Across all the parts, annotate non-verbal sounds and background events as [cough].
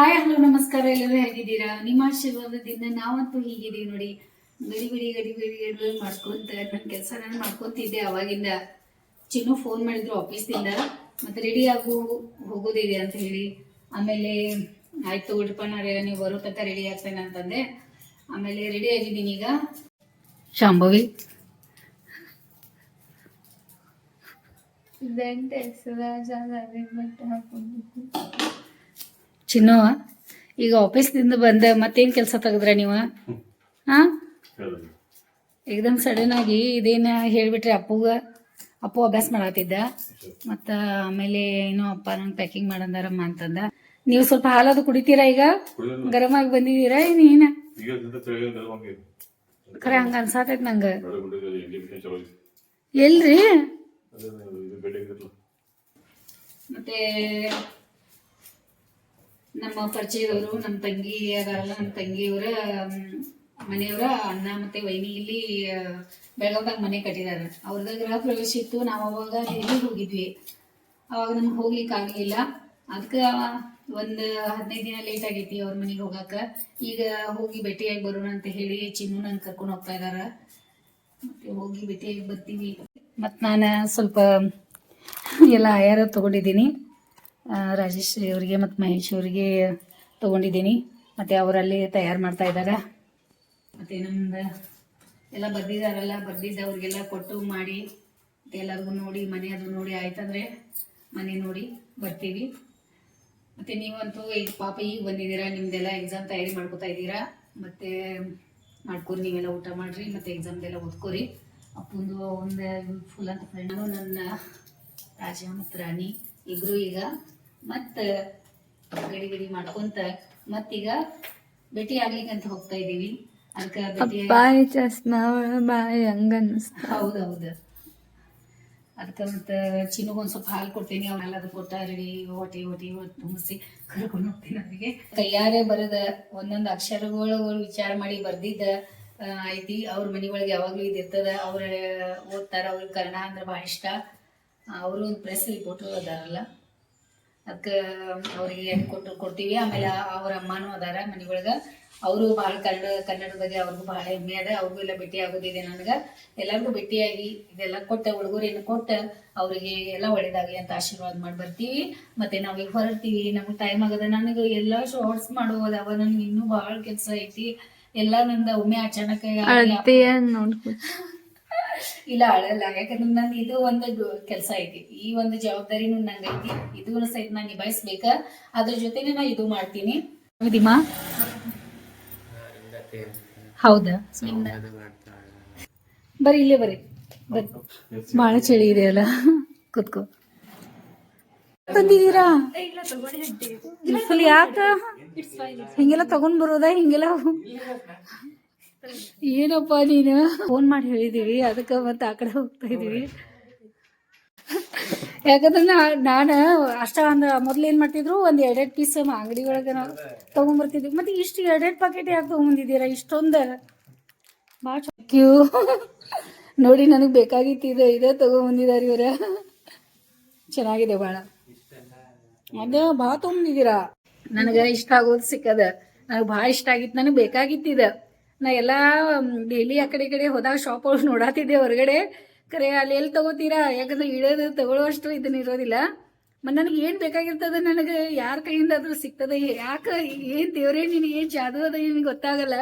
Hi hello ನಮಸ್ಕಾರ ಎಲ್ಲರೂ ಹೇಗಿದ್ದೀರಾ? ನಿಮ್ಮ ಆಶೀರ್ವಾದದಿಂದ ನಾವಂತೂ ಹೀಗಿದ್ದೀವಿ ನೋಡಿ. ಗಡಿ ಬಿಡಿ ಗಡಿ ಬಿಡಿ ಗಡಿ ಮಾಡ್ಕೊಂತ ನನ್ನ ಕೆಲಸ ನಾನು ಮಾಡ್ಕೊತಿದ್ದೆ. ಅವಾಗಿಂದ ಚಿನ್ನು ಫೋನ್ ಮಾಡಿದ್ರು ಆಫೀಸ್ದಿಂದ ಮತ್ತೆ ರೆಡಿ ಆಗು ಹೋಗೋದಿದೆ ಅಂತ ಹೇಳಿ. ಆಮೇಲೆ ಆಯ್ತು ಉಡುಪ ನಾಳೆ ನೀವು ಬರೋ ತನಕ ರೆಡಿ ಆಗ್ತೇನೆ ಅಂತಂದೆ. ಆಮೇಲೆ ರೆಡಿ ಆಗಿದ್ದೀನಿ ಈಗ. ಶಾಂಭವಿ. ಚಿನ್ನು ಈಗ ಆಫೀಸ್ದಿಂದ ಬಂದ ಮತ್ತೇನು ಕೆಲಸ ತೆಗೆದ್ರ ನೀವು? ಹಾಂ ಏಕದಮ್ ಸಡನ್ ಆಗಿ ಇದೇನ ಹೇಳಿಬಿಟ್ರಿ ಅಪ್ಪುಗ ಅಪ್ಪು ಅಭ್ಯಾಸ ಮಾಡತ್ತಿದ್ದ ಮತ್ತು ಆಮೇಲೆ ಏನೋ ಅಪ್ಪ ನಂಗೆ ಪ್ಯಾಕಿಂಗ್ ಮಾಡಂದಾರಮ್ಮ ಅಂತಂದ. ನೀವು ಸ್ವಲ್ಪ ಹಾಲದು ಕುಡಿತೀರಾ ಈಗ? ಗರಮ್ ಆಗಿ ಬಂದಿದ್ದೀರಾ ಏನ ಖರೆ ಹಂಗ ಅನ್ಸಾತೈತ್ ನಂಗ. ಎಲ್ರಿ? ಮತ್ತೆ ನಮ್ಮ ಪರಿಚಯದವರು, ನಮ್ಮ ತಂಗಿ ಅದಾರಲ್ಲ ನಮ್ಮ ತಂಗಿಯವರ ಮನೆಯವರ ಅಣ್ಣ ಮತ್ತೆ ವೈನಿ ಇಲ್ಲಿ ಬೆಳಗಾವ್ದಾಗ ಮನೆ ಕಟ್ಟಿದಾರ. ಅವ್ರದ್ದು ಗೃಹ ಪ್ರವೇಶ ಇತ್ತು. ನಾವು ಅವಾಗ ದೆಹಲಿಗೆ ಹೋಗಿದ್ವಿ? ಅವಾಗ ನಮ್ಗೆ ಹೋಗ್ಲಿಕ್ಕೆ ಆಗಲಿಲ್ಲ. ಅದಕ್ಕೆ ಒಂದು ಹದಿನೈದು ದಿನ ಲೇಟ್ ಆಗೈತಿ ಅವ್ರ ಮನೆಗೆ ಹೋಗಾಕ. ಈಗ ಹೋಗಿ ಭೇಟಿಯಾಗಿ ಬರೋಣ ಅಂತ ಹೇಳಿ ಚಿನ್ನು ನನ್ ಕರ್ಕೊಂಡು ಹೋಗ್ತಾ ಇದಾರ. ಮತ್ತೆ ಹೋಗಿ ಭೇಟಿಯಾಗಿ ಬರ್ತೀವಿ. ಮತ್ತು ನಾನು ಸ್ವಲ್ಪ ಎಲ್ಲ ಆಯಾರ ತೊಗೊಂಡಿದ್ದೀನಿ. ರಾಜೇಶ್ ಅವರಿಗೆ ಮತ್ತು ಮಹೇಶ್ ಅವರಿಗೆ ತೊಗೊಂಡಿದ್ದೀನಿ. ಮತ್ತು ಅವರಲ್ಲಿ ತಯಾರು ಮಾಡ್ತಾ ಇದ್ದಾರೆ. ಮತ್ತು ನಮ್ದು ಎಲ್ಲ ಬರ್ದಿದ್ದಾರಲ್ಲ ಬರ್ದಿದ್ದವ್ರಿಗೆಲ್ಲ ಕೊಟ್ಟು ಮಾಡಿ ಎಲ್ಲರಿಗೂ ನೋಡಿ, ಮನೆ ಅದು ನೋಡಿ ಆಯ್ತಂದ್ರೆ ಮನೆ ನೋಡಿ ಬರ್ತೀವಿ. ಮತ್ತು ನೀವಂತೂ ಈಗ ಪಾಪ ಈಗ ಬಂದಿದ್ದೀರಾ, ನಿಮ್ದೆಲ್ಲ ಎಕ್ಸಾಮ್ ತಯಾರಿ ಮಾಡ್ಕೋತಾ ಇದ್ದೀರಾ? ಮತ್ತು ಮಾಡ್ಕೊರಿ, ನೀವೆಲ್ಲ ಊಟ ಮಾಡಿರಿ, ಮತ್ತು ಎಕ್ಸಾಮ್ದೆಲ್ಲ ಓದ್ಕೋರಿ. ಅಪ್ಪಂದು ಒಂದು ಫುಲ್ ಅಂತ ಪರಿಣಾಮ ನನ್ನ ರಾಜ ಮತ್ತು ರಾಣಿ. ಇಬ್ರು ಈಗ ಮತ್ತ ಗಡಿ ಗಡಿ ಮಾಡ್ಕೊಂತ ಮತ್ತೀಗ ಭೇಟಿ ಆಗ್ಲಿಕ್ಕೆ ಅಂತ ಹೋಗ್ತಾ ಇದೀವಿ ಅದಕ್ಕೆ ಭೇಟಿ ಬಾಯಿ ಚಸ್ಮಾ ಬಾಯಿ ಹಂಗ ಹೌದೌದು. ಅದಕ್ಕೆ ಮತ್ತೆ ಚಿನ್ನಗೊಂದು ಸ್ವಲ್ಪ ಹಾಲು ಕೊಡ್ತೀನಿ ಅವನ್ನೆಲ್ಲ ಅದು ಕೊಟ್ಟ ರೆಡಿ ಹೊಟ್ಟಿ ಹೊಟ್ಟಿ ತುಂಬಿಸಿ ಕರ್ಕೊಂಡು ಹೋಗ್ತೀನಿ ಅವರಿಗೆ ಕೈಯಾರೆ ಬರದ ಒಂದೊಂದು ಅಕ್ಷರಗಳು ವಿಚಾರ ಮಾಡಿ ಬರ್ದಿದ್ದ ಐತಿ. ಅವ್ರ ಮನೆ ಒಳಗೆ ಯಾವಾಗಲೂ ಇದಿರ್ತದ ಅವ್ರ ಓದ್ತಾರ ಅವ್ರಿಗೆ ಕನ್ನಡ ಅಂದ್ರೆ ಭಾಳ ಇಷ್ಟ. ಅವರು ಒಂದು ಪ್ರೆಸ್ ರಿಪೋರ್ಟರ್ ಅದಾರಲ್ಲ? ಅದಕ್ಕೆ ಅವ್ರಿಗೆ ಏನು ಕೊಟ್ಟು ಕೊಡ್ತೀವಿ. ಆಮೇಲೆ ಅವ್ರ ಅಮ್ಮನೂ ಅದಾರ ಮನೆ ಒಳಗೆ ಅವರು ಭಾಳ ಕನ್ನಡ, ಕನ್ನಡದ ಬಗ್ಗೆ ಅವ್ರಿಗೂ ಭಾಳ ಹೆಮ್ಮೆ ಅದ. ಅವ್ರಿಗೂ ಎಲ್ಲ ಭೇಟಿ ಆಗೋದಿದೆ ನನಗೆ. ಎಲ್ಲರಿಗೂ ಭೇಟಿಯಾಗಿ ಇದೆಲ್ಲ ಕೊಟ್ಟ ಉಡುಗೊರೆಯನ್ನು ಕೊಟ್ಟ ಅವರಿಗೆ ಎಲ್ಲ ಒಳ್ಳೇದಾಗಲಿ ಅಂತ ಆಶೀರ್ವಾದ ಮಾಡಿ ಬರ್ತೀವಿ. ಮತ್ತೆ ಈಗ ಹೊರಡ್ತೀವಿ. ನಮ್ಗೆ ಟೈಮ್ ಆಗದ. ನನಗೆ ಎಲ್ಲ ಶಾರ್ಟ್ಸ್ ಮಾಡುವುದವ ನನಗೆ ಇನ್ನೂ ಭಾಳ ಕೆಲಸ ಐತಿ. ಎಲ್ಲ ನಂದ ಒಮ್ಮೆ ಅಚಾನಕ್ ಇಲ್ಲ ಅಳಲ್ಲ. ಯಾಕಂದ್ರೆ ನಂದು ಇದು ಒಂದು ಕೆಲಸ ಐತಿ. ಈ ಒಂದು ಜವಾಬ್ದಾರಿನೂ ನಂಗೆ ಐತಿ. ಇದು ಸಹಿತ ನಾನು ನಿಭಾಯಿಸ್ಬೇಕ. ಅದ್ರ ಜೊತೆನೆ ನಾ ಇದು ಮಾಡ್ತೀನಿ. ವಿಧಿಮಾ ಹೌದಾ? ಬರ್ರಿ ಇಲ್ಲೇ ಬರ್ರಿ ಬಾಳ ಚಳಿ ಇದೆ ಅಲ್ಲ. ಕುತ್ಕೋ. ತಂದಿದ್ದೀರಾ? ಯಾಕ? ಹಿಂಗೆಲ್ಲ ತಗೊಂಡ್ ಬರೋದಾ? ಹಿಂಗೆಲ್ಲ ಏನಪ್ಪ ನೀನು? ಫೋನ್ ಮಾಡಿ ಹೇಳಿದೀವಿ, ಅದಕ್ಕೆ ಮತ್ತೆ ಆ ಕಡೆ ಹೋಗ್ತಾ ಇದೀವಿ. ಯಾಕಂದ್ರೆ ನಾ, ನಾನು ಅಷ್ಟ ಅಂದ ಮೊದ್ಲು ಏನು ಮಾಡ್ತಿದ್ರು, ಒಂದು ಎರಡೆರಡು ಪೀಸ್ ಅಂಗಡಿ ಒಳಗೆ ನಾವು ತಗೊಂಡ್ಬರ್ತಿದ್ವಿ ಮತ್ತೆ ಇಷ್ಟು ಎರಡೆರಡು ಪಾಕೆಟ್ ಯಾಕೆ ತಗೊಂಬಂದಿದ್ದೀರಾ? ಇಷ್ಟೊಂದು ಭಾಳ ಕ್ಯೂ ನೋಡಿ ನನಗೆ ಬೇಕಾಗಿತ್ತು ಇದು, ಇದೇ ತೊಗೊಂಬಂದಿದ್ದಾರೆ ಇವರ. ಚೆನ್ನಾಗಿದೆ ಭಾಳ ಅದೇ ಭಾಳ ತೊಗೊಂಡಿದ್ದೀರಾ ನನಗೆ ಇಷ್ಟ ಆಗೋದು ಸಿಕ್ಕದ. ನನಗೆ ಭಾಳ ಇಷ್ಟ ಆಗಿತ್ತು, ನನಗೆ ಬೇಕಾಗಿತ್ತಿದ ನಾ ಎಲ್ಲ ಡೈಲಿ ಆ ಕಡೆ ಕಡೆ ಹೋದಾಗ ಶಾಪ್ ಒಳಗೆ ನೋಡಾತಿದ್ದೆ ಹೊರಗಡೆ. ಕರೆ ಅಲ್ಲಿ ಎಲ್ಲಿ ತಗೋತೀರಾ? ಯಾಕಂದ್ರೆ ಇಡೋದು ತಗೊಳ್ಳುವಷ್ಟು ಇದನ್ನ ಇರೋದಿಲ್ಲ. ಮತ್ತು ನನಗೆ ಏನು ಬೇಕಾಗಿರ್ತದೆ ನನಗೆ? ಯಾರ ಕೈಯಿಂದ ಆದ್ರೂ ಸಿಗ್ತದೆ. ಯಾಕೆ ಏನು ದೇವ್ರೇ ನಿನಗೆ ಏನು ಜಾದು ಅದ ನಿನಗೆ ಗೊತ್ತಾಗಲ್ಲ.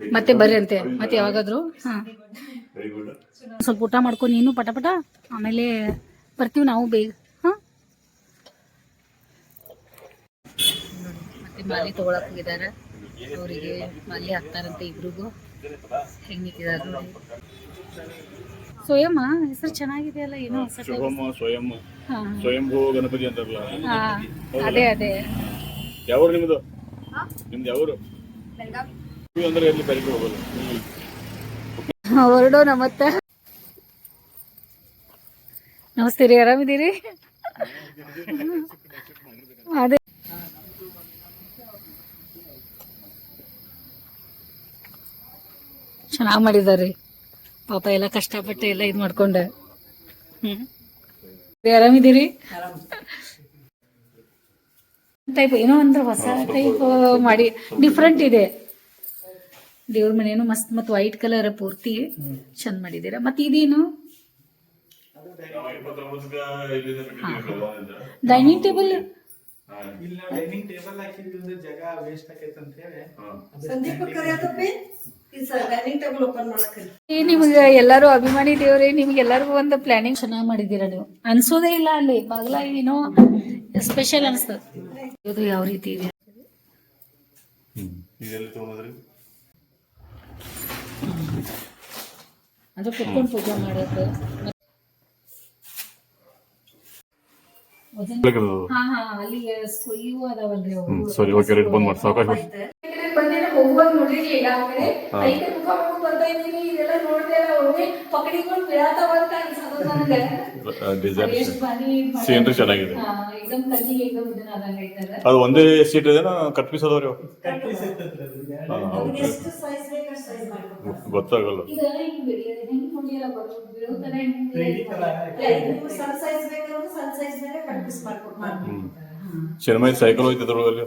ಮತ್ತೆ ಬರ್ರಿ ಅಂತೆ. ಮತ್ತೆ ಯಾವಾಗಾದ್ರು? ಹಾಂ. ಸ್ವಲ್ಪ ಊಟ ಮಾಡ್ಕೊ, ನೀನು ಪಟ ಪಟ. ಆಮೇಲೆ ಬರ್ತೀವಿ ನಾವು ಬೇಗ. ಹಾಂ. ಮತ್ತೆ ಮಾಲಿ ತಗೊಳಕ್ ಹೋಗಿದಾರ ಅವರಿಗೆ ಮಾಲಿ ಹಾಕ್ತಾರಂತೆ ಇಬ್ರಿಗೂ. ಹೆಂಗಿದ್ದಾರೆ ಸ್ವಯಂ ನೋಡಿ. ಸೋಯಮ್ಮ ಹೆಸರು ಚೆನ್ನಾಗಿದೆಯಲ್ಲ ಏನೋ ಹೊಸ. ಶುಭಮ ಸ್ವಯಂ ಹಾ. ಸ್ವಯಂಭೂ ಗಣಪತಿ ಅಂತಾರಲ್ಲ ಹಾ ಅದೇ ಅದೇ. ಯಾವ್ರು ನಿಮ್ದು? ನಿಮ್ದು ಯಾವ್ರು? ನೀವು ಅಂದ್ರೆ ಎಲ್ಲಿ ಬೆಳಗ್ಗೆ ಹೋಗೋದು? ಹೊರಡೋ ನಮ್ಮತ್ತ. ನಮಸ್ತೆ ರೀ ಆರಾಮಿದ್ದೀರಿ? ಅದೇ. ಚೆನ್ನಾಗಿ ಮಾಡಿದಾರೆ. ಪಾಪ ಎಲ್ಲ ಕಷ್ಟಪಟ್ಟು ಎಲ್ಲ ಇದು ಮಾಡ್ಕೊಂಡೆ. ಹ್ಮ್. ಆರಾಮಿದ್ದೀರಿ? ಟೈಪ್ ಏನೋ ಅಂದ್ರೆ ಹೊಸ ಟೈಪ್ ಮಾಡಿ ಡಿಫ್ರೆಂಟ್ ಇದೆ. ದೇವ್ರ ಮನೇನು ಮಸ್ತ್ ಮತ್ ವೈಟ್ ಕಲರ್ ಪೂರ್ತಿ ಚಂದ ಮಾಡಿದೀರ. ಮತ್ತೆ ಇದೇನು? ಡೈನಿಂಗ್ ಟೇಬಲ್ ಡೈನಿಂಗ್ ಟೇಬಲ್ ಹಾಕಿದ್ರೆ ಜಾಗ ವೇಸ್ಟ್ ಆಕೈತೆ ಅಂತ ಹೇಳಿ. ನಿಮ್ಗೆ ಎಲ್ಲರೂ ಅಭಿಮಾನಿ ದೇವ್ರಿ ನಿಮ್ಗೆ ಎಲ್ಲರಿಗೂ ಒಂದು ಪ್ಲಾನಿಂಗ್ ಚೆನ್ನಾಗಿ ಮಾಡಿದೀರ ನೀವು? ಅನ್ಸೋದೇ ಇಲ್ಲ ಅಲ್ಲಿ ಬಾಗ್ಲ ಏನೋ ಸ್ಪೆಷಲ್ ಅನ್ಸ್ತದ. ಇದು ಯಾವ ರೀತಿ ಇದೆ? ಇದೆಲ್ಲಿ ತಗೊಂಡ್ರಿ ಅದು ಕುತ್ಕೊಂಡು ಪೂಜೆ ಮಾಡೋದು. ಹಾ ಹಾ ಅಲ್ಲಿ ಸ್ಕೂ- ಇವು ಅದಾವಲ್ರಿ ಅವು ಸರಿ ಓಕೆ ರೈಟ್ ಬಂದ್ ಮಾಡಿ ಸಾವಕಾಶ ಮಾಡಿ ಬಂದೇನ ಹೋಗುವಾಗ ನೋಡಿರ್ಲಿಲ್ಲ ಆಮೇಲೆ ಕೈಗೆ ಮುಖ ಮಾಡ್ಕೊಂಡ್ ಬರ್ತಾ ಇದೀನಿ ಇದೆಲ್ಲ ನೋಡ್ದೆ ಅಲ್ಲ ಒಮ್ಮೆ ಪಕಡಿಕೊಂಡು ಬೀಳಾತಾವ ಅಂತ ಅನ್ಸೋದು ನನಗೆ ಡಿಸೈನ್ ಎಷ್ಟು ಬಾರಿ ಮಾಡ್ಯಾರ. ಸೀನ್ರಿ ಚೆನ್ನಾಗಿದೆ. ಅದು ಒಂದೇ ಸೀಟ್ ಇದೆ ಕಟ್ ಪೀಸ್ ಅದಾವ್ರಿ ಗೊತ್ತಾಗಲ್ಲ ಸಣ್ಣ ಸೈಜ್ ಸೈಕಲ್ ಹೋಯ್ತಿದ್ರು ಅದ್ರೊಳಗೆ.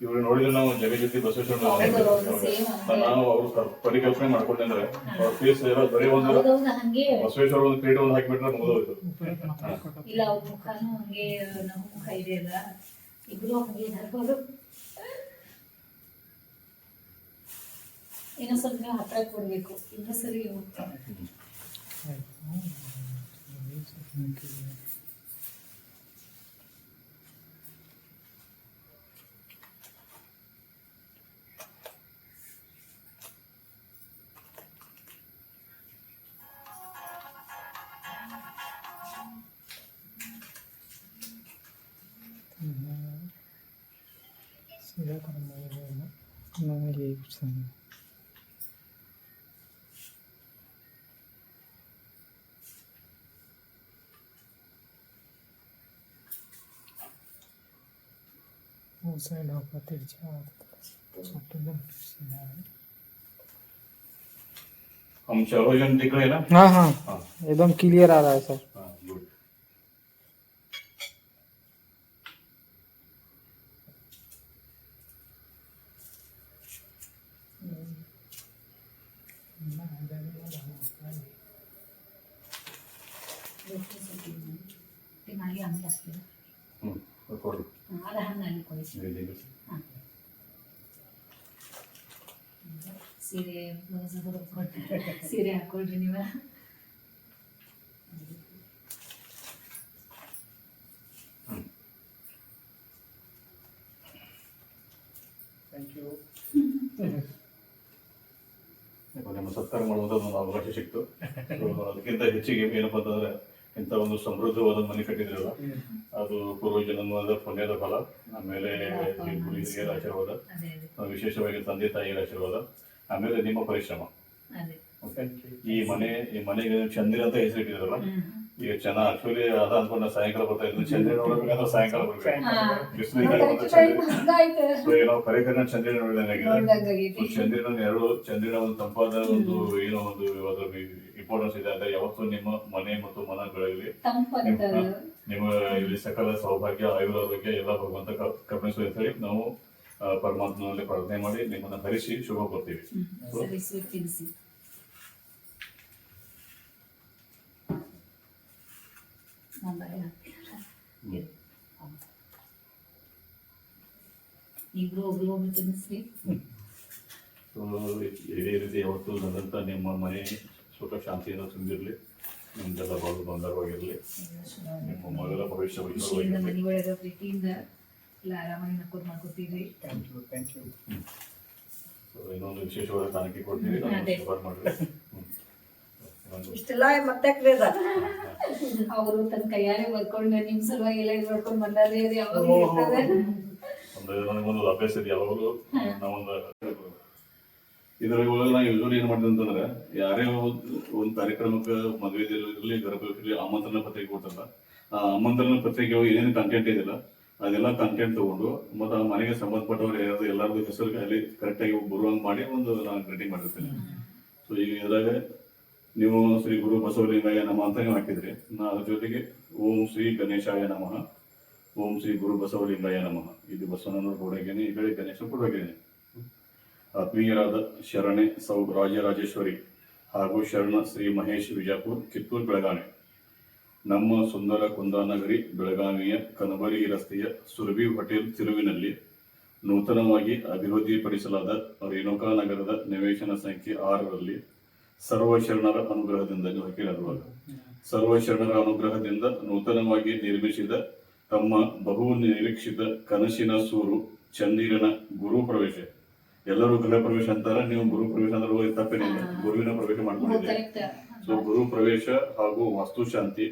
ಇವ್ರು ನೋಡಿದ್ರೆ ನಾವು ಜಗಜ್ಯೋತಿ ಬಸವೇಶ್ವರ ಹೌದು, ಹೌದು, ನಾವು ಅವ್ರು ಪರಿಕಲ್ಪನೆ ಮಾಡ್ಕೊಂಡ್ರೆ ಅವ್ರ ಫೇಸ್ ಎಲ್ಲ ಬರೀ ಒಂದು ಬಸವೇಶ್ವರ ಒಂದು ಕ್ರೀಡೆ ಒಂದು ಹಾಕಿಬಿಟ್ರೆ ಮುಗಿದೋಯ್ತು. ಇಲ್ಲ ಅವ್ರ ಮುಖಾನು ಹಂಗೆ ನಮ್ಮ ಮುಖ ಇದೆ ಅಲ್ಲ. ಇಬ್ರು ಹಂಗೆ ಇರ್ಬೋದು ಇನ್ನೂ ಸ್ವಲ್ಪ ಹತ್ರ ಕೊಡ್ಬೇಕು 편안하게 입으시는 옷을 넘어뜨리지 않아도 조금은 주시나요? आमच्या ओरिजिन दिख रहे ना हाँ हाँ हाँ एकदम क्लियर आ रहा है सर हाँ ಫಸ್ಟ್ ಹ್ಞೂ ಕೊಡಿ. ಅದ ಹಣ್ಣಲ್ಲಿ ಕೊಡಿಸಿ ಸೀರೆ ಬ್ಲೌಸ್ ಕೊಟ್ಟು ಸೀರೆ ಹಾಕೊಳ್ರಿ ನೀವು. ಥ್ಯಾಂಕ್ ಯು ನಿಮ್ಮ ಸತ್ಕಾರ ಮಾಡುವಂಥದ್ದು ಒಂದು ಅವಕಾಶ ಸಿಕ್ತು. ಅದಕ್ಕಿಂತ ಹೆಚ್ಚಿಗೆ ಏನಪ್ಪ ಅಂತಂದರೆ ಇಂಥ ಒಂದು ಸಮೃದ್ಧವಾದ ಮನೆ ಕಟ್ಟಿದ್ರಲ್ಲ ಅದು ಪೂರ್ವಜನ್ಮದ ಪುಣ್ಯದ ಫಲ. ಆಮೇಲೆ ಹಿರಿಯರ ಆಶೀರ್ವಾದ. ವಿಶೇಷವಾಗಿ ತಂದೆ ತಾಯಿಯರ ಆಶೀರ್ವಾದ. ಆಮೇಲೆ ನಿಮ್ಮ ಪರಿಶ್ರಮ. ಓಕೆ ಈ ಮನೆ ಈ ಮನೆಗೆ ಚಂದಿರ ಅಂತ ಹೆಸರಿಟ್ಟಿದ್ರಲ್ಲ ಈಗ ಚೆನ್ನಾಗಿ ಆಕ್ಚುಲಿ ಅದ ಅನ್ಕೊಂಡ ಸಾಯಂಕಾಲ ಬರ್ತಾ ಇದ್ದು ಚಂದ್ರ ನೋಡ್ಬೇಕಂದ್ರೆ ಸಾಯಂಕಾಲ ಬರ್ಬೇಕು. ಚಂದ್ರ ಸೊ ಏನೋ ನೋಡಿದಂಗಾಗಿದೆ ಸೊ ಚಂದ್ರನ ಎರಡು ಚಂದ್ರನ ಒಂದು ತಂಪಾದ ಒಂದು ಏನೋ ಒಂದು ಅದರ ಇಂಪಾರ್ಟೆನ್ಸ್ ಇದೆ ಅಂದ್ರೆ ಯಾವತ್ತೂ ನಿಮ್ಮ ಮನೆ ಮತ್ತು ಮನಗಳಲ್ಲಿ ಬೆಳಗಲಿ ನಿಮ್ಮ ಇಲ್ಲಿ ಸಕಲ ಸೌಭಾಗ್ಯ ಬಗ್ಗೆ ಎಲ್ಲ ಭಗವಂತ ಕರುಣಿಸು ಅಂತ ಹೇಳಿ ನಾವು ಪರಮಾತ್ಮನಲ್ಲಿ ಪ್ರಾರ್ಥನೆ ಮಾಡಿ ನಿಮ್ಮನ್ನ ಹರಿಸಿ ಶುಭ ಕೊಡ್ತೀವಿ ನಂಬರ್ ಇಬ್ರು ಒಬ್ರು ಒಬ್ರು ತಿನ್ನಿಸ್ರಿ ಸೊ ಇದೇ ರೀತಿ ಯಾವತ್ತೂ ನನ್ನಂಥ ನಿಮ್ಮ ಮನೆ ಸುಖ ಶಾಂತಿಯನ್ನು ತುಂಬಿರಲಿ ನಿಮ್ದೆಲ್ಲ ಬಾಳು ಬಂದರವಾಗಿರಲಿ ನಿಮ್ಮ ಮಗಳ ಭವಿಷ್ಯ ಖುಷಿಯಿಂದ ಮನೆ ಒಳಗೆ ಪ್ರೀತಿಯಿಂದ ಎಲ್ಲ ಆರಾಮಾಗಿ ನಕ್ಕೋದು ಮಾಡ್ಕೋತೀರಿ ಥ್ಯಾಂಕ್ ಥ್ಯಾಂಕ್ ಯು ಇನ್ನೊಂದು ವಿಶೇಷವಾದ ಕಾಣಿಕೆ ಕೊಡ್ತೀವಿ ಮಾಡಿರಿ ಇಷ್ಟೆಲ್ಲ ಮತ್ತೆ ಕ್ರೇಜ ಅವರು ತನ್ನ ಕೈಯಾರೆ ಬರ್ಕೊಂಡು ನಿಮ್ ಸಲುವಾಗಿ ಎಲ್ಲ ಇದು ಮಾಡ್ಕೊಂಡು ಬಂದಾರೆ ಅದು ಯಾವಾಗ ಅಂದ್ರೆ ನನಗೊಂದು ಅಭ್ಯಾಸ ಇದೆ ಯಾವಾಗಲೂ. ನಾವೊಂದು ಇದ್ರೊಳಗೆ ಒಳಗೆ ನಾವು ಯೂಶ್ವಲಿ ಏನ್ ಮಾಡಿದೆ ಅಂತಂದ್ರೆ ಯಾರೇ ಒಂದ್- ಒಂದ್ ಕಾರ್ಯಕ್ರಮಕ್ಕೆ ಮದುವೆ ಇರಲಿ ಗರ್ಭ ಇರಲಿ ಆಮಂತ್ರಣ ಪತ್ರಿಕೆ ಕೊಡ್ತಾರಲ್ಲ ಆ ಆಮಂತ್ರಣ ಪತ್ರಿಕೆ ಏನೇನು ಕಂಟೆಂಟ್ ಇದೆಯಲ್ಲ ಅದೆಲ್ಲ ಕಂಟೆಂಟ್ ತಗೊಂಡು ಮತ್ತೆ ಆ ಮನೆಗೆ ಸಂಬಂಧಪಟ್ಟವ್ರು ಯಾರು ಎಲ್ಲರದ್ದು ಹೆಸರು ಅಲ್ಲಿ ಕರೆಕ್ಟಾಗಿ ಬರುವಂಗೆ ಮಾಡಿ ಒಂದು ನಾನು ಗ್ರೀಟಿಂಗ್ ಮಾಡಿರ್ತೇನೆ ಸೊ ಈಗ ಇದ್ರಾಗ ನೀವು ಶ್ರೀ ಗುರು ಬಸವಲಿಂಗಯ್ಯ ನಮ ಅಂತ ನೀವು ಹಾಕಿದ್ರಿ. ನಾ ಅದ್ರ ಜೊತೆಗೆ ಓಂ ಶ್ರೀ ಗಣೇಶಾಯ ನಮಃ, ಓಂ ಶ್ರೀ ಗುರು ಬಸವಲಿಂಗಯ್ಯ ನಮಃ. ಇದು ಬಸವನ ಕೊಡಗೇನೆ, ಈ ಕಡೆ ಗಣೇಶ ಕೊಡಗೇನೆ. ಆತ್ಮೀಯರಾದ ಶರಣೆ ಸೌ ರಾಜರಾಜೇಶ್ವರಿ ಹಾಗೂ ಶರಣ ಶ್ರೀ ಮಹೇಶ್ ವಿಜಾಪುರ್ ಕಿತ್ತೂರು ಬೆಳಗಾವಿ. ನಮ್ಮ ಸುಂದರ ಕುಂದಾನಗರಿ ಬೆಳಗಾವಿಯ ಕನಬರಿ ರಸ್ತೆಯ ಸುರಭಿ ಹೋಟೆಲ್ ತಿರುವಿನಲ್ಲಿ ನೂತನವಾಗಿ ಅಭಿವೃದ್ಧಿಪಡಿಸಲಾದ ರೇಣುಕಾ ನಗರದ ನಿವೇಶನ ಸಂಖ್ಯೆ ಆರರಲ್ಲಿ ಸರ್ವ ಶರಣರ ಅನುಗ್ರಹದಿಂದ ನೀವು ಹಾಕಿರೋದ್ರೊಳಗೆ ಸರ್ವ ಶರಣರ ಅನುಗ್ರಹದಿಂದ ನೂತನವಾಗಿ ನಿರ್ಮಿಸಿದ ತಮ್ಮ ಬಹು ನಿರೀಕ್ಷಿತ ಕನಸಿನ ಸೂರು ಚಂದಿರನ ಗುರು ಪ್ರವೇಶ. ಎಲ್ಲರೂ ಗೃಹ ಪ್ರವೇಶ ಅಂತಾರೆ ನೀವು ಗುರು ಪ್ರವೇಶ ಅಂದ್ರೆ ಹೋಗಿ ತಪ್ಪೇನಿಲ್ಲ ಗುರುವಿನ ಪ್ರವೇಶ ಮಾಡ್ಕೊಂಡಿದ್ದೀರಿ ಸೊ ಗುರು ಪ್ರವೇಶ ಹಾಗೂ ವಾಸ್ತುಶಾಂತಿ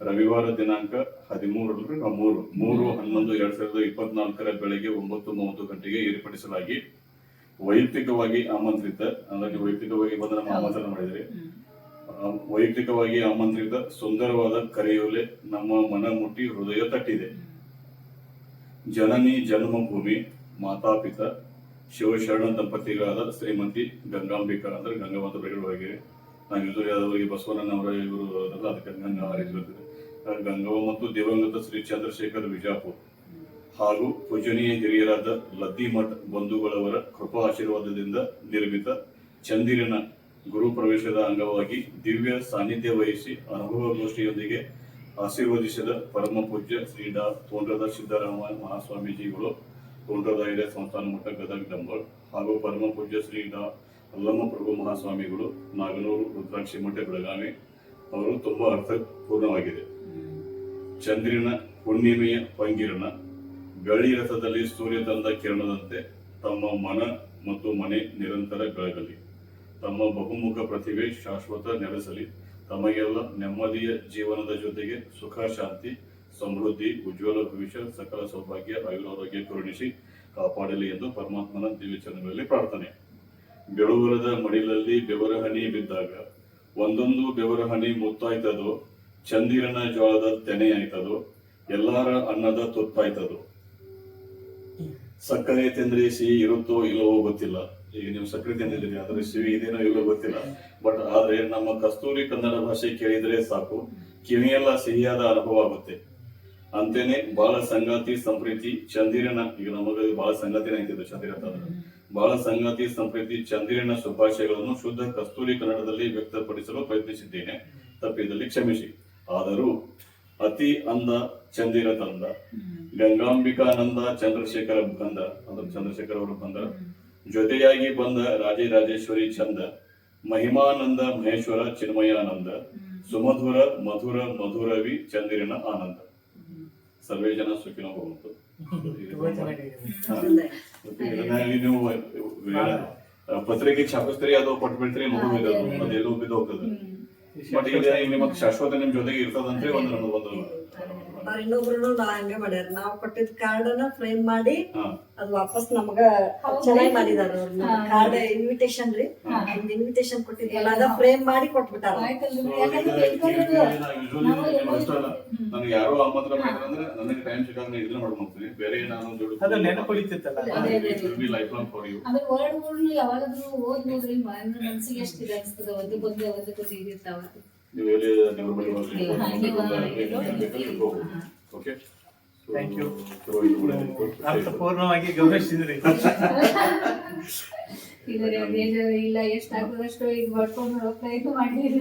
ರವಿವಾರ ದಿನಾಂಕ ಹದಿಮೂರರಲ್ಲಿ ನಾವು ಮೂರು. ಮೂರು ಹನ್ನೊಂದು ಎರಡ್ ಸಾವಿರದ ಇಪ್ಪತ್ನಾಲ್ಕರ ಬೆಳಗ್ಗೆ ಒಂಬತ್ತು ಮೂವತ್ತು ಗಂಟೆಗೆ ಏರ್ಪಡಿಸಲಾಗಿ ವೈಯಕ್ತಿಕವಾಗಿ ಆಮಂತ್ರಿತ ಅಂದ್ರೆ ವೈಯಕ್ತಿಕವಾಗಿ ಬಂದು ನಮ್ಮ ಆಮಂತ್ರಣ ಮಾಡಿದ್ರಿ. ವೈಯಕ್ತಿಕವಾಗಿ ಆಮಂತ್ರಿತ ಸುಂದರವಾದ ಕರೆಯೋಲೆ ನಮ್ಮ ಮನ ಮುಟ್ಟಿ ಹೃದಯ ತಟ್ಟಿದೆ. ಜನನಿ ಜನ್ಮಭೂಮಿ ಮಾತಾಪಿತ ಶಿವಶರಣ ದಂಪತಿಗಳಾದ ಶ್ರೀಮತಿ ಗಂಗಾಂಬಿಕಾ ಅಂದ್ರೆ ಗಂಗಾವಂತ ಬೆಳಗ್ಗೆ ನಾವು ಯೂಸಲಿ ಅವರಿಗೆ ಬಸವಣ್ಣನವರ ಇವರು ಅದಕ್ಕೆ ಗಂಗಾ ಗಂಗವ್ವ ಮತ್ತು ದಿವಂಗತ ಶ್ರೀ ಚಂದ್ರಶೇಖರ್ ವಿಜಾಪುರ್. ಹಾಗೂ ಪೂಜನೀಯ ಹಿರಿಯರಾದ ಲದ್ದಿಮಠ್ ಬಂಧುಗಳವರ ಕೃಪಾ ಆಶೀರ್ವಾದದಿಂದ ನಿರ್ಮಿತ ಚಂದಿರಿನ ಗುರು ಪ್ರವೇಶದ ಅಂಗವಾಗಿ ದಿವ್ಯ ಸಾನ್ನಿಧ್ಯ ವಹಿಸಿ ಅನುಭವ ಗೋಷ್ಠಿಯೊಂದಿಗೆ ಆಶೀರ್ವದಿಸಿದ ಪರಮ ಪೂಜ್ಯ ಶ್ರೀ ಡಾ ತೋಂಡ್ರದ ಸಿದ್ದರಾಮ ಮಹಾಸ್ವಾಮೀಜಿಗಳು ತೋಂಡ್ರದ ಹಿರಿಯ ಸಂಸ್ಥಾನ ಮಠ ಗದಗ ಡಂಬಳ್ ಹಾಗೂ ಪರಮ ಪೂಜ್ಯ ಶ್ರೀ ಡಾ ಅಲ್ಲಮ್ಮ ಪ್ರಭು ಮಹಾಸ್ವಾಮಿಗಳು ನಾಗನೂರು ರುದ್ರಾಕ್ಷಿ ಮಠ ಬೆಳಗಾವಿ ಅವರು ತುಂಬಾ ಅರ್ಥಪೂರ್ಣವಾಗಿದೆ. ಚಂದ್ರನ ಹುಣ್ಣಿಮೆಯ ಪಂಗಿರನ ಬೆಳ್ಳಿ ರಥದಲ್ಲಿ ಸೂರ್ಯ ತಂದ ಕಿರಣದಂತೆ ತಮ್ಮ ಮನ ಮತ್ತು ಮನೆ ನಿರಂತರ ಬೆಳಗಲಿ. ತಮ್ಮ ಬಹುಮುಖ ಪ್ರತಿಭೆ ಶಾಶ್ವತ ನೆಲೆಸಲಿ. ತಮಗೆಲ್ಲ ನೆಮ್ಮದಿಯ ಜೀವನದ ಜೊತೆಗೆ ಸುಖ, ಶಾಂತಿ, ಸಮೃದ್ಧಿ, ಉಜ್ವಲ ಭವಿಷ್ಯ, ಸಕಲ ಸೌಭಾಗ್ಯ, ಆಯುರಾರೋಗ್ಯ ಕರುಣಿಸಿ ಕಾಪಾಡಲಿ ಎಂದು ಪರಮಾತ್ಮನ ದಿವ್ಯಚರಣಗಳಲ್ಲಿ ಪ್ರಾರ್ಥನೆ. ಬೆಳುವರದ ಮಡಿಲಲ್ಲಿ ಬೆವರ ಹನಿ ಬಿದ್ದಾಗ ಒಂದೊಂದು ಬೆವರ ಹನಿ ಮುತ್ತಾಯ್ತದೋ, ಚಂದಿರನ ಜೋಳದ ತೆನೆಯಾಯ್ತದೋ, ಎಲ್ಲರ ಅನ್ನದ ತುತ್ತಾಯ್ತದೋ ಸಕ್ಕರೆ ತಿಂದ್ರೆ, ಸಿಹಿ ಇರುತ್ತೋ ಇಲ್ಲವೋ ಗೊತ್ತಿಲ್ಲ. ಈಗ ನೀವು ಸಕ್ಕರೆ ತಿಂದಿದ್ದೀರಿ ಆದ್ರೆ ಸಿಹಿ ಇದೇನೋ ಇಲ್ಲೋ ಗೊತ್ತಿಲ್ಲ. ಬಟ್ ಆದ್ರೆ ನಮ್ಮ ಕಸ್ತೂರಿ ಕನ್ನಡ ಭಾಷೆ ಕೇಳಿದ್ರೆ ಸಾಕು. ಕಿವಿಯೆಲ್ಲ ಸಿಹಿಯಾದ ಅನುಭವ ಆಗುತ್ತೆ. ಅಂತೇನೆ ಬಾಳ ಸಂಗಾತಿ ಸಂಪ್ರೀತಿ ಚಂದಿರನ, ಈಗ ನಮಗೆ ಬಾಳ ಸಂಗಾತಿನ ಅಂತಿದ್ದು ಚಂದಿರ ಬಹಳ ಸಂಗಾತಿ ಸಂಪ್ರೀತಿ ಚಂದಿರನ ಶುಭಾಶಯಗಳನ್ನು ಶುದ್ಧ ಕಸ್ತೂರಿ ಕನ್ನಡದಲ್ಲಿ ವ್ಯಕ್ತಪಡಿಸಲು ಪ್ರಯತ್ನಿಸಿದ್ದೇನೆ. ತಪ್ಪಿದಲ್ಲಿ ಕ್ಷಮಿಸಿ. ಆದರೂ ಅತಿ ಅಂದ ಚಂದಿರ ತಂದ. ಗಂಗಾಂಬಿಕಾನಂದ ಚಂದ್ರಶೇಖರ ಬಂದ ಅಂದ್ರೆ ಚಂದ್ರಶೇಖರ್ ಅವರು ಬಂದ. ಜೊತೆಯಾಗಿ ಬಂದ ರಾಜೇರಾಜೇಶ್ವರಿ ಚಂದ ಮಹಿಮಾನಂದ ಮಹೇಶ್ವರ ಚಿನ್ಮಯಾನಂದ ಸುಮಧುರ ಮಧುರ ಮಧುರವಿ ಚಂದಿರಿನ ಆನಂದ. ಸರ್ವೇ ಜನ ಸುಖಿನ ಭವಂತು. ತುಂಬಾ ಚೆನ್ನಾಗಿದೆ. ಹಾ. ಮತ್ತೆ ಇದನ್ನ ನೀವು ಪತ್ರಿಕೆ ಛಾಪಿಸ್ತೀರಿ ಅದು ಕೊಟ್ಟು ಬಿಡ್ತೀರಿ ಮಗು ಇರೋದು ಅದೆಲ್ಲೋ ಬಿದ್ದು ಹೋಗ್ತದೆ ಬಟ್ ಈಗ ನಿಮಗೆ ಶಾಶ್ವತ ನಿಮ್ ಜೊತೆಗೆ ಇರ್ತದಂದ್ರೆ ಒಂದು ಒಂದು ಅವ್ರ ಇನ್ನೊಬ್ರು ನಾ ಹಂಗೆ ಮಾಡ್ಯಾರ. ನಾವ್ ಕೊಟ್ಟಿದ್ ಕಾರ್ಡನ ಫ್ರೇಮ್ ಮಾಡಿ ಅದ್ ವಾಪಸ್ ನಮಗ ಚೆನ್ನಾಗಿ ಮಾಡಿದಾರ ಅವ್ರ. ಕಾರ್ಡ್ ಇನ್ವಿಟೇಷನ್ ರೀ. ಒಂದು ಇನ್ವಿಟೇಷನ್ ಕೊಟ್ಟಿದ್ವಲ್ಲ ಅದ ಫ್ರೇಮ್ ಮಾಡಿ ಕೊಟ್ಬಿಟ್ಟಾರ. ನನಗೆ ಯಾರೋ ಆಮಂತ್ರಣ ಮಾಡಿದ್ರೆ ನನಗೆ ಟೈಮ್ ಸಿಕ್ಕಾಗ ನಾನು ಇದನ್ನ ಮಾಡ್ಕೊಂತೀನಿ. ಬೇರೆ ನಾನು ಅದು ನೆನಪು ಉಳಿತಿತ್ತಲ್ಲ ಅದೇ, ಅದೇ, ಅದೇ. ಲೈಫ್ ಲಾಂಗ್ ಫಾರ್ ಯು ಯಾವಾಗಾದ್ರೂ ಓದ್ ನೋಡ್ರಿ ಮನಸ್ಸಿಗೆ ಎಷ್ಟು ಇದು ಅನ್ಸ್ತದ. ಒಂದಕ್ಕೊಂದು ಒಂದಕ್ಕೊಂದು ಇದಿರ್ತಾವ ನೀವು ಎಲ್ಲಿ ಓಕೆ ಇದು ಒಳ್ಳೆದಿತ್ತು. ಅರ್ಥಪೂರ್ಣವಾಗಿ ಗೌರವಿಸಿದ್ರಿ ಇಲ್ಲ ಎಷ್ಟು ಆಗ್ತದಷ್ಟು ಈಗ ಮಾಡ್ಕೊಂಡು ಹೋಗ್ತಾ ಪ್ರಯತ್ನ ಮಾಡಿದ್ರಿ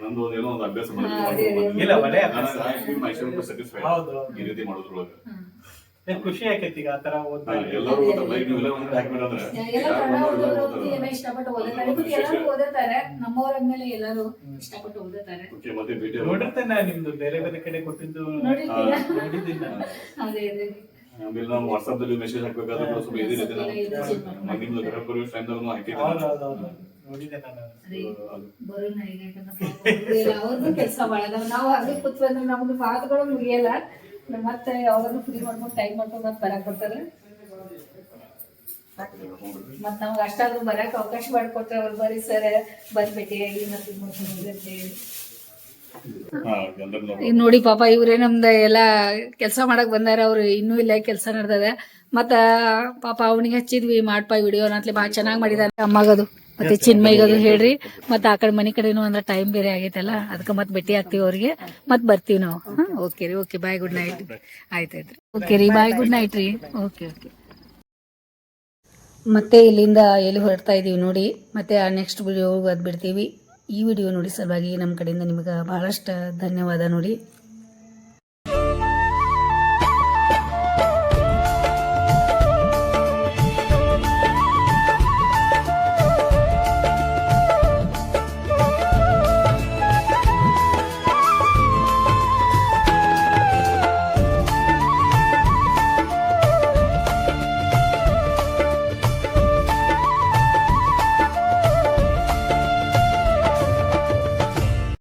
ನಂದು ಏನೋ ಒಂದು ಅಭ್ಯಾಸ ಅದೇ. ಇಲ್ಲ, ಒಳ್ಳೆ ನಾನು ಅಭ್ಯಾಸ. I feel myself satisfied. ಹೌದು. ಈ ರೀತಿ ಮಾಡೋದ್ರೊಳಗೆ. ಏನ್ ಖುಷಿ ಆಕೈತಿ ಈಗ ಆತರ ಎಲ್ಲರೂ ಓದ್ತಾರೆ. ನೀವು ಎಲ್ಲ ಒಂದು ಎಲ್ಲ ಯಾರು ಕನ್ನಡ ಬಂದ್ರು ಓದೋರು ಎಲ್ಲ ಇಷ್ಟಪಟ್ಟು ಓದುತ್ತಾರೆ ಎಲ್ಲರೂ ನಮ್ಮವ್ರಾದ್ಮೇಲೆ ಎಲ್ಲರೂ ಇಷ್ಟಪಟ್ಟು ಓದುತ್ತಾರೆ ಓಕೆ ಮತ್ತೆ. ನೋಡಿರ್ತೇನೆ ನಿಮ್ದು ಬೇರೆ ಬೇರೆ ಕಡೆ ಕೊಟ್ಟಿದ್ದು. ನಾನು. [laughs] ಅದೇ ಅದೇ. ಆಮೇಲೆ ನಾವು ವಾಟ್ಸ್ಆಪ್ ದಲ್ಲಿ ಮೆಸೇಜ್ ಹಾಕ್ಬೇಕಾದ್ರೆ ಸ್ವಲ್ಪ ಇದು. ನಿಮ್ದು ನಾನು. ಬರೋಣ ಈಗ ಕೆಲಸ ನಾವು ಹಾಗೆ ಕೂತ್ಕೊಂಡ್ರೆ ನಮ್ದು ಮಾತುಗಳು ಮುಗಿಯಲ್ಲ. ಮತ್ತೆ ಯಾವಾಗಾದ್ರೂ ಫ್ರೀ ಮಾಡ್ಕೊಂಡು ಟೈಮ್ ಮಾಡ್ಕೊಂಡು ಮತ್ತೆ ಬರಕ್ ಬರ್ತಾರೆ? ಮತ್ತೆ ನಮ್ಗೆ ಅಷ್ಟಾದ್ರೂ ಬರಕ್ ಅವಕಾಶ ಮಾಡ್ಕೊಟ್ರೆ ಅವ್ರು ಬರೀ ಸರ್ ಬಂದ್ ಭೇಟಿಯಾಗಿ ಮತ್ತೆ ಈಗ ನೋಡಿ ಪಾಪ ಇವ್ರೇ ನಮ್ದು ಎಲ್ಲ ಕೆಲಸ ಮಾಡಕ್ ಬಂದಾರ ಅವ್ರು ಇನ್ನೂ ಇಲ್ಲ ಕೆಲಸ ನಡ್ದದ. ಮತ್ತ ಪಾಪ ಅವನಿಗೆ ಹಚ್ಚಿದ್ವಿ ಮಾಡ್ಪ ವಿಡಿಯೋ ಅಂತಲೇ ಭಾಳ ಚೆನ್ನಾಗಿ ಮಾಡಿದಾರೆ ಅಮ್ಮಗದು. ಮತ್ತೆ ಚಿನ್ಮೈಗದು ಹೇಳ್ರಿ ಮತ್ತೆ ಆ ಕಡೆ ಮನೆ ಕಡೆನೂ ಅಂದ್ರೆ ಟೈಮ್ ಬೇರೆ ಆಗೈತಲ್ಲ ಅದಕ್ಕೆ ಮತ್ತೆ ಭೇಟಿ ಆಗ್ತೀವಿ ಅವ್ರಿಗೆ. ಮತ್ತೆ ಬರ್ತೀವಿ ನಾವು. ಓಕೆ ರೀ ಓಕೆ ಬಾಯ್ ಗುಡ್ ನೈಟ್ ಆಯ್ತಾಯ್ತು ಓಕೆ ರೀ. ಬಾಯ್ ಗುಡ್ ನೈಟ್ ರೀ. ಓಕೆ ಓಕೆ ಮತ್ತೆ ಇಲ್ಲಿಂದ ಎಲ್ಲಿ ಹೊರಡ್ತಾ ಇದೀವಿ ನೋಡಿ ಮತ್ತೆ ಆ ನೆಕ್ಸ್ಟ್ ವಿಡಿಯೋ ಅದು ಬಿಡ್ತೀವಿ. ಈ ವಿಡಿಯೋ ನೋಡಿ ಸಲುವಾಗಿ ನಮ್ಮ ಕಡೆಯಿಂದ ನಿಮಗೆ ಬಹಳಷ್ಟು ಧನ್ಯವಾದ ನೋಡಿ.